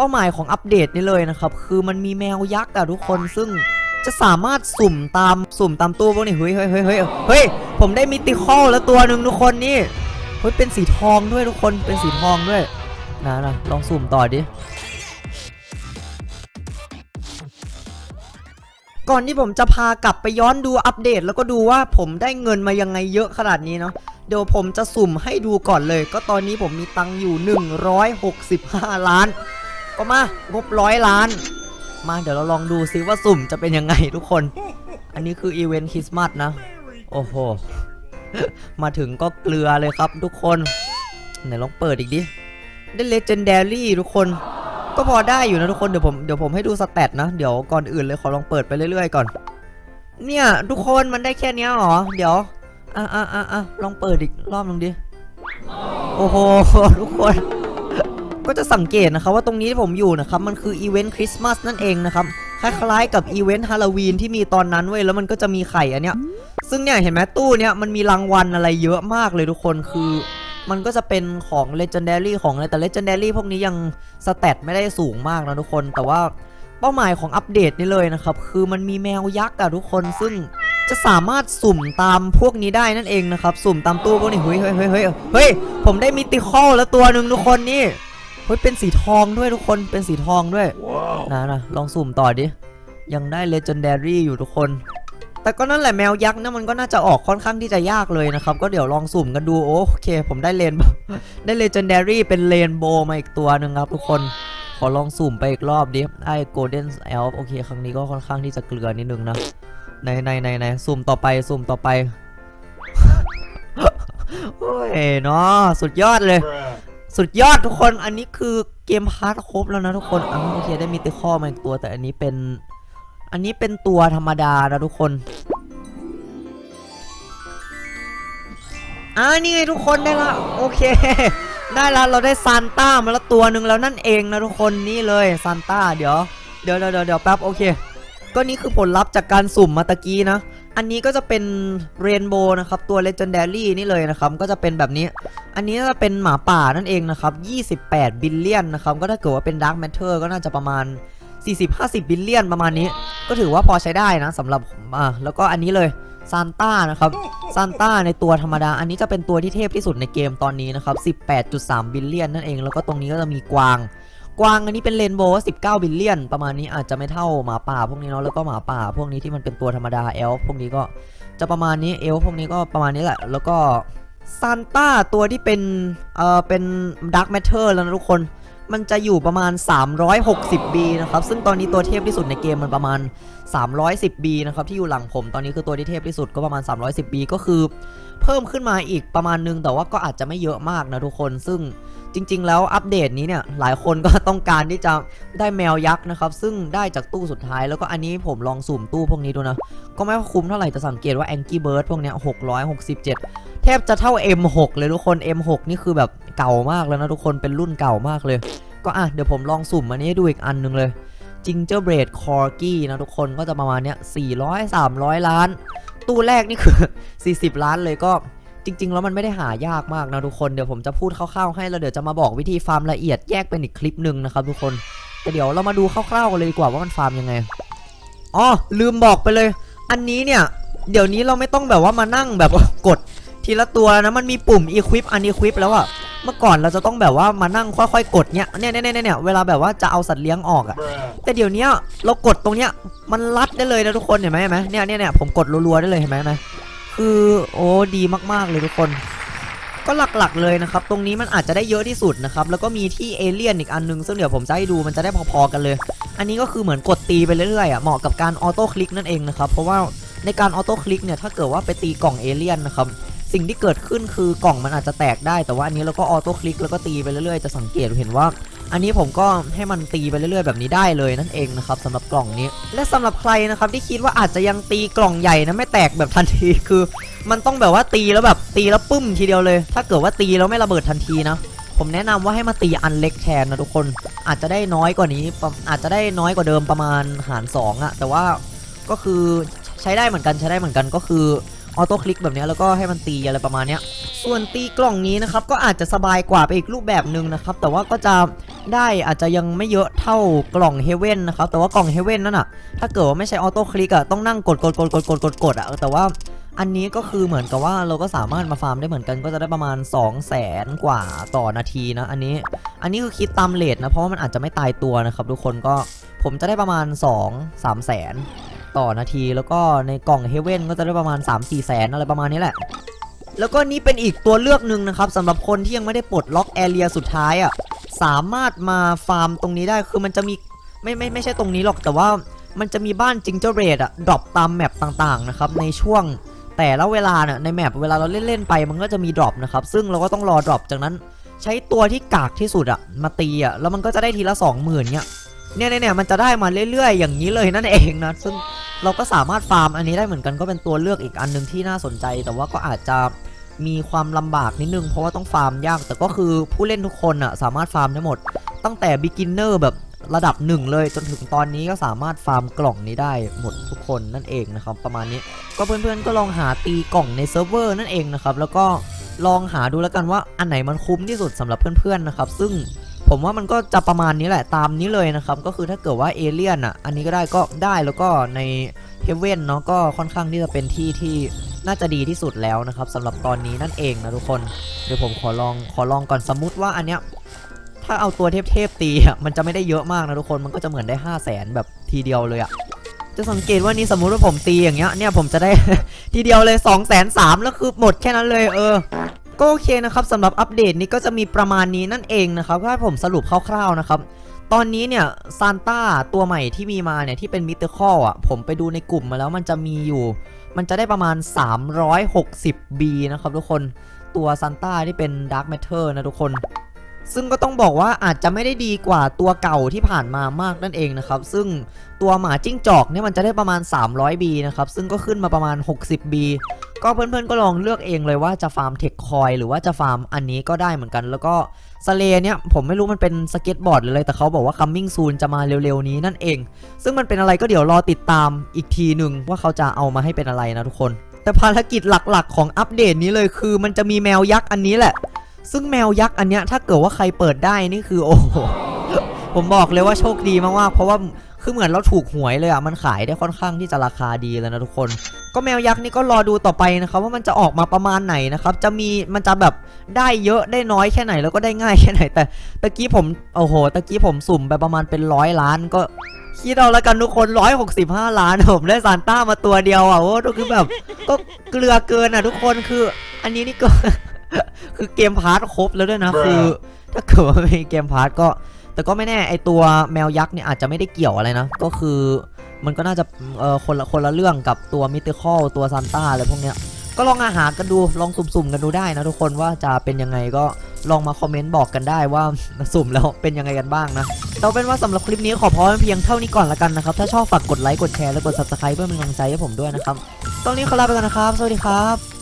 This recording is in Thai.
เป้าหมายของอัปเดตนี้เลยนะครับ คือมันมีแมวยักษ์อะทุกคนซึ่งจะสามารถสุ่มตามสุ่มตามตู้พวกนี้เฮ้ยเฮ้ยเฮ้ยเฮ้ยเฮ้ยผมได้มิติคอลแล้วตัวหนึ่งทุกคนนี่เฮ้ยเป็นสีทองด้วยทุกคนเป็นสีทองด้วยนะนะลองสุ่มต่อดิก่อนที่ผมจะพากลับไปย้อนดูอัปเดต แล้วก็ดูว่าผมได้เงินมายังไงเยอะขนาดนี้เนาะเดี๋ยวผมจะสุ่มให้ดูก่อนเลย ก็ตอนนี้ผมมีตังค์อยู่ 165 ล้าน ก็มางบร้อยล้าน มาเดี๋ยวเราลองดูซิว่าสุ่มจะเป็นยังไงทุกคน อันนี้คืออีเวนต์คริสต์มาสนะ โอ้โห มาถึงก็เกลือเลยครับทุกคนไหนลองเปิดอีกดิ ได้เลเจนเด a รี่ทุกคน ก็พอได้อยู่นะทุกคนเดี๋ยวผมเดี๋ยวผมให้ดูสแตทนะ เดี๋ยวก่อนอื่นเลยขอลองเปิดไปเรื่อยๆก่อน เนี่ย ทุกคนมันได้แค่นี้เหรอ เดี๋ยวอะอะอะอะลองเปิดอีกรอบนึงดิ โอ้โหทุกคน ก็จะสังเกตนะครับว่าตรงนี้ที่ผมอยู่นะครับมันคืออีเวนต์คริสต์มาสนั่นเองนะครับคล้ายๆกับอีเวนต์ฮาโลวีนที่มีตอนนั้นเว้ยแล้วมันก็จะมีไข่อันเนี้ยซึ่งเนี่ยเห็นไหมตู้เนี้ยมันมีรางวัลอะไรเยอะมากเลยทุกคนคือมันก็จะเป็นของ Legendary ของอะไรแต่ Legendary พวกนี้ยังสเตตไม่ได้สูงมากนะทุกคน แต่ว่าเป้าหมายของอัปเดตนี้เลยนะครับ คือมันมีแมวยักษ์อะทุกคนซึ่งจะสามารถสุ่มตามพวกนี้ได้นั่นเองนะครับ สุ่มตามตู้พวกนี้เฮ้ยเฮ้ยเฮ้ยเฮ้ยเฮ้ยผมได้มิติคอลแล้วตัวหนึ่งทุกคนนี่ เฮ้ยเป็นสีทองด้วยทุกคนเป็นสีทองด้วยนะนะลองสุ่มต่อดิยังได้ Legendary อยู่ทุกคน แต่ก็นั่นแหละแมวยักษ์นะมันก็น่าจะออกค่อนข้างที่จะยากเลยนะครับ ก็เดี๋ยวลองสุ่มกันดูโอเค ผมได้เลนได้เลเจนด a รี่เป็นเลนโบมาอีกตัวหนึ่งครับทุกคนขอลองสุ่มไปอีกรอบดิได้โกลเด้นเอลโอเค ครั้งนี้ก็ค่อนข้างที่จะเกลือนิดนึงนะในในในในสุ่มต่อไปสุ่มต่อไปโอ้ยเนาะสุดยอดเลย สุดยอดทุกคนอันนี้คือเกมพาร์ทครบแล้วนะทุกคนอะโอเคได้มิติคอมาอีกตัวแต่อันนี้เป็น อันนี้เป็นตัวธรรมดานะทุกคนอ่านี่ไงทุกคนได้ละโอเค ได้ละเราได้ซานต้ามาแล้วตัวหนึ่งแล้วนั่นเองนะทุกคนนี่เลยซานต้าเดี๋ยวเดี๋ยวเดี๋ยวเดี๋ยวแป๊บโอเค ก็นี่คือผลลัพธ์จากการสุ่มมาตะกี้นะ อันนี้ก็จะเป็นเรนโบว์นะครับ ตัว Legendary นี่เลยนะครับ ก็จะเป็นแบบนี้ อันนี้จะเป็นหมาป่านั่นเองนะครับ 28 บิลเลียนนะครับ ก็ถ้าเกิดว่าเป็น Dark Matter ก็น่าจะประมาณ 40-50 บิลเลียนประมาณนี้ ก็ถือว่าพอใช้ได้นะสำหรับอะแล้วก็อันนี้เลยซานต้านะครับซานต้าในตัวธรรมดา อันนี้จะเป็นตัวที่เทพที่สุดในเกมตอนนี้นะครับ 18.3 บิลเลียนนั่นเอง แล้วก็ตรงนี้ก็จะมีกวาง กวางอันนี้เป็นเรนโบว์19 บิลเลียน ประมาณนี้อาจจะไม่เท่าหมาป่าพวกนี้เนาะแล้วก็หมาป่าพวกนี้ที่มันเป็นตัวธรรมดาเอลฟ์พวกนี้ก็จะประมาณนี้เอลฟ์พวกนี้ก็ประมาณนี้แหละ แล้วก็ซานต้าตัวที่เป็นเอ่อเป็นดักแมทเทอร์แล้วนะทุกคนมันจะอยู่ประมาณ 360 B นะครับ ซึ่งตอนนี้ตัวเทพที่สุดในเกมมันประมาณ 310 B นะครับ ที่อยู่หลังผมตอนนี้คือตัวที่เทพที่สุดก็ประมาณ 310 B ก็คือ เพิ่มขึ้นมาอีกประมาณนึง แต่ว่าก็อาจจะไม่เยอะมากนะทุกคน ซึ่ง จริง ๆ แล้วอัปเดตนี้เนี่ยหลายคนก็ต้องการที่จะได้แมวยักษ์นะครับ ซึ่งได้จากตู้สุดท้ายแล้วก็อันนี้ผมลองสุ่มตู้พวกนี้ดูนะ ก็ไม่คุ้มเท่าไหร่จะสังเกตว่า Angry Bird พวกเนี้ย667 แทบจะเท่า M6 เลยทุกคน M6 นี่คือแบบเก่ามากแล้วนะทุกคนเป็นรุ่นเก่ามากเลย ก็อะเดี๋ยวผมลองสุ่มอันนี้ดูอีกอันหนึงเลย Gingerbread Corgi นะทุกคนก็จะประมาณเนี้ย400 300 ล้าน ตู้แรกนี่คือ 40 ล้านเลยก็ จริง ๆ แล้วมันไม่ได้หายากมากนะทุกคน เดี๋ยวผมจะพูดคร่าวๆให้แล้วเดี๋ยวจะมาบอกวิธีฟาร์มละเอียดแยกเป็นอีกคลิปหนึ่งนะครับทุกคนแต่เดี๋ยวเรามาดูคร่าวๆกันเลยดีกว่าว่ามันฟาร์มยังไงอ๋อลืมบอกไปเลย อันนี้เนี่ย เดี๋ยวนี้เราไม่ต้องแบบว่ามานั่งแบบกดทีละตัวนะมันมีปุ่ม equip unequip แล้วอะเมื่อก่อนเราจะต้องแบบว่ามานั่งค่อยๆกดเนี่ยเนี่ยเนี่ยเนี่ยเนี่ยเวลาแบบว่าจะเอาสัตว์เลี้ยงออกอะแต่เดี๋ยวนี้เรากดตรงเนี้ยมันรัดได้เลยนะทุกคนเห็นไหมเห็นไหมเนี่ยเนี่ยเนี่ยผมกดรัวๆได้เลยเห็นไหมเห็นไหม คือโอ้ดีมากๆเลยทุกคน ก็หลักๆเลยนะครับ ตรงนี้มันอาจจะได้เยอะที่สุดนะครับ แล้วก็มีที่เอเลี่ยนอีกอันนึงซึ่งเดี๋ยวผมจะให้ดูมันจะได้พอๆกันเลย อันนี้ก็คือเหมือนกดตีไปเรื่อยๆอะเหมาะกับการออโต้คลิกนั่นเองนะครับเพราะว่าในการออโต้คลิกเนี่ยถ้าเกิดว่าไปตีกล่องเอเลี่ยนนะครับสิ่งที่เกิดขึ้นคือกล่องมันอาจจะแตกได้แต่ว่าอันนี้เราก็ออโต้คลิกแล้วก็ตีไปเรื่อยๆจะสังเกตเห็นว่า อันนี้ผมก็ให้มันตีไปเรื่อยๆแบบนี้ได้เลยนั่นเองนะครับสำหรับกล่องนี้ และสำหรับใครนะครับที่คิดว่าอาจจะยังตีกล่องใหญ่นะไม่แตกแบบทันทีคือ มันต้องแบบว่าตีแล้วแบบตีแล้วปึ้มทีเดียวเลย ถ้าเกิดว่าตีแล้วไม่ระเบิดทันทีนะผมแนะนำว่าให้มาตีอันเล็กแทนนะทุกคน อาจจะได้น้อยกว่านี้อาจจะได้น้อยกว่าเดิมประมาณหาร2อะแต่ว่าก็คือใช้ได้เหมือนกันใช้ได้เหมือนกันก็คือออโต้คลิกแบบนี้แล้วก็ให้มันตีอะไรประมาณนี้ส่วนตีกล่องนี้นะครับก็อาจจะสบายกว่าไปอีกรูปแบบหนึ่งนะครับแต่ว่าก็จะ ได้อาจจะยังไม่เยอะเท่ากล่องเฮเว่นนะครับแต่ว่ากล่องเฮเว่นนั่นอะถ้าเกิดว่าไม่ใช่ออโต้คลิกอะต้องนั่งกดกดกดกดกดกดกดอะแต่ว่าอันนี้ก็คือเหมือนกับว่าเราก็สามารถมาฟาร์มได้เหมือนกันก็จะได้ประมาณ 2 0 0แสนกว่าต่อนาทีนะ อันนี้อันนี้คือคิดตามเลทนะเพราะว่ามันอาจจะไม่ตายตัวนะครับทุกคนก็ผมจะได้ประมาณ 2 3แสนต่อนาที แล้วก็ในกล่องเฮเว่นก็จะได้ประมาณ 3 4แสนอะไรประมาณนี้แหละแล้วก็นี่เป็นอีกตัวเลือกหนึ่งนะครับสำหรับคนที่ยังไม่ได้ปลดล็อกแอเรียสุดท้ายอะ สามารถมาฟาร์มตรงนี้ได้คือมันจะมีไม่ไม่ไม่ใช่ตรงนี้หรอกแต่ว่ามันจะมีบ้านจิงเจอร์เรดอะดรอปตามแมปต่างๆนะครับในช่วงแต่ละเวลาน่ะในแมปเวลาเราเล่นๆไปมันก็จะมีดรอปนะครับซึ่งเราก็ต้องรอดรอปจากนั้นใช้ตัวที่กากที่สุดอะมาตีอะแล้วมันก็จะได้ทีละ20,000เนี่ยเนี่ยเนี่ยเนี่ยมันจะได้มาเรื่อยๆ อย่างนี้เลยนั่นเองนะซึ่งเราก็สามารถฟาร์มอันนี้ได้เหมือนกันก็เป็นตัวเลือกอีกอันหนึ่งที่น่าสนใจ แต่ว่าก็อาจจะ มีความลำบากนิดนึง เพราะว่าต้องฟาร์มยาก แต่ก็คือผู้เล่นทุกคนอะสามารถฟาร์มได้หมด ตั้งแต่ beginner แบบระดับหนึ่งเลยจนถึงตอนนี้ก็สามารถฟาร์มกล่องนี้ได้หมดทุกคนนั่นเองนะครับ ประมาณนี้ก็เพื่อนๆก็ลองหาตีกล่องในเซิร์ฟเวอร์นั่นเองนะครับ แล้วก็ลองหาดูแล้วกันว่าอันไหนมันคุ้มที่สุดสำหรับเพื่อนๆนะครับ ซึ่งผมว่ามันก็จะประมาณนี้แหละตามนี้เลยนะครับ ก็คือถ้าเกิดว่าเอเลี่ยนอะอันนี้ก็ได้ก็ได้แล้วก็ในเฮเว่นเนาะก็ค่อนข้างที่จะเป็นที่ที่ น่าจะดีที่สุดแล้วนะครับสำหรับตอนนี้นั่นเองนะทุกคนเดี๋ยวผมขอลองขอลองก่อนสมมุติว่าอันเนี้ยถ้าเอาตัวเทพๆตีอะมันจะไม่ได้เยอะมากนะทุกคนมันก็จะเหมือนได้ 5 0 0แสนแบบทีเดียวเลยอะจะสังเกตว่านี่สมมุติว่าผมตีอย่างเงี้ยเนี่ยผมจะได้ทีเดียวเลย2องแสนสามแล้วคือหมดแค่นั้นเลยเออก็โอเคนะครับสำหรับอัปเดตนี้ก็จะมีประมาณนี้นั่นเองนะครับถ้าผมสรุปคร่าวๆนะครับตอนนี้เนี่ยซานต้าตัวใหม่ที่มีมาเนี่ยที่เป็นมิเตอร์คอลอะผมไปดูในกลุ่มมาแล้วมันจะมีอยู่ มันจะได้ประมาณ 360B นะครับทุกคน ตัวซันต้าที่เป็น Dark Matter นะทุกคน ซึ่งก็ต้องบอกว่าอาจจะไม่ได้ดีกว่าตัวเก่าที่ผ่านมามากนั่นเองนะครับ ซึ่งตัวหมาจิ้งจอกเนี่ยมันจะได้ประมาณ 300B นะครับ ซึ่งก็ขึ้นมาประมาณ 60B ก็เพื่อนๆก็ลองเลือกเองเลยว่าจะฟาร์มเทคคอยหรือว่าจะฟาร์มอันนี้ก็ได้เหมือนกัน แล้วก็สเลเนี่ยผมไม่รู้มันเป็นสเก็ตบอร์ดหรืออะไรแต่เขาบอกว่า coming soon จะมาเร็วๆนี้นั่นเอง ซึ่งมันเป็นอะไรก็เดี๋ยวรอติดตามอีกทีหนึ่งว่าเขาจะเอามาให้เป็นอะไรนะทุกคนแต่ภารกิจหลักๆ ของอัปเดตนี้เลยคือ มันจะมีแมวยักษ์อันนี้แหละ ซึ่งแมวยักษ์อันเนี้ยถ้าเกิดว่าใครเปิดได้นี่คือโอ้โหผมบอกเลยว่าโชคดีมากๆเพราะว่าคือเหมือนเราถูกหวยเลยอะมันขายได้ค่อนข้างที่จะราคาดีแล้วนะทุกคน ก็แมวยักษ์นี่ก็รอดูต่อไปนะครับว่ามันจะออกมาประมาณไหนนะครับจะมีมันจะแบบได้เยอะได้น้อยแค่ไหนแล้วก็ได้ง่ายแค่ไหน แต่ตะกี้ผมโอ้โหตะกี้ผมสุ่มไปประมาณเป็นร้อยล้านก็คิดเอาแล้วกันทุกคน 165 ล้านผมได้ซานต้ามาตัวเดียวอะโอ้ก็คือแบบก็เกลือเกินอะทุกคนคือ อันนี้นี่ก็ คือเกมพาร์ทครบแล้วด้วยนะคือถ้าเกิดว่าไม่มีเกมพาร์ทก็ แต่ก็ไม่แน่ไอตัวแมวยักษ์เนี่ยอาจจะไม่ได้เกี่ยวอะไรนะ ก็คือมันก็น่าจะเออคนละคนละเรื่องกับตัวมิเตอร์คอลตัวซานต้าอะไรพวกเนี้ยก็ลองอาหารกันดูลองสุ่มๆกันดูได้นะทุกคนว่าจะเป็นยังไงก็ลองมาคอมเมนต์บอกกันได้ว่าสุ่มแล้วเป็นยังไงกันบ้างนะเอาเป็นว่าสำหรับคลิปนี้ขอพอเพียงเท่านี้ก่อนละกันนะครับ ถ้าชอบฝากกดไลค์กดแชร์และกด subscribe เพื่อเป็นกำลังใจให้ผมด้วยนะครับ ตอนนี้ขอลาไปก่อนนะครับ สวัสดีครับ